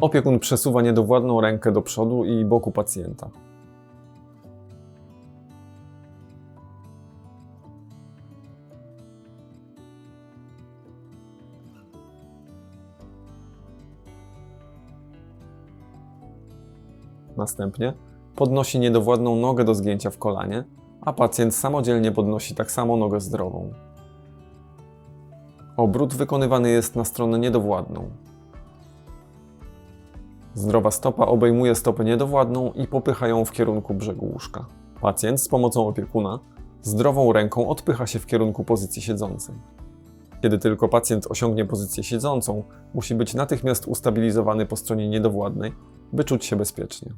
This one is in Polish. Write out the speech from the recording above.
Opiekun przesuwa niedowładną rękę do przodu i boku pacjenta. Następnie podnosi niedowładną nogę do zgięcia w kolanie, a pacjent samodzielnie podnosi tak samo nogę zdrową. Obrót wykonywany jest na stronę niedowładną. Zdrowa stopa obejmuje stopę niedowładną i popycha ją w kierunku brzegu łóżka. Pacjent z pomocą opiekuna zdrową ręką odpycha się w kierunku pozycji siedzącej. Kiedy tylko pacjent osiągnie pozycję siedzącą, musi być natychmiast ustabilizowany po stronie niedowładnej, by czuć się bezpiecznie.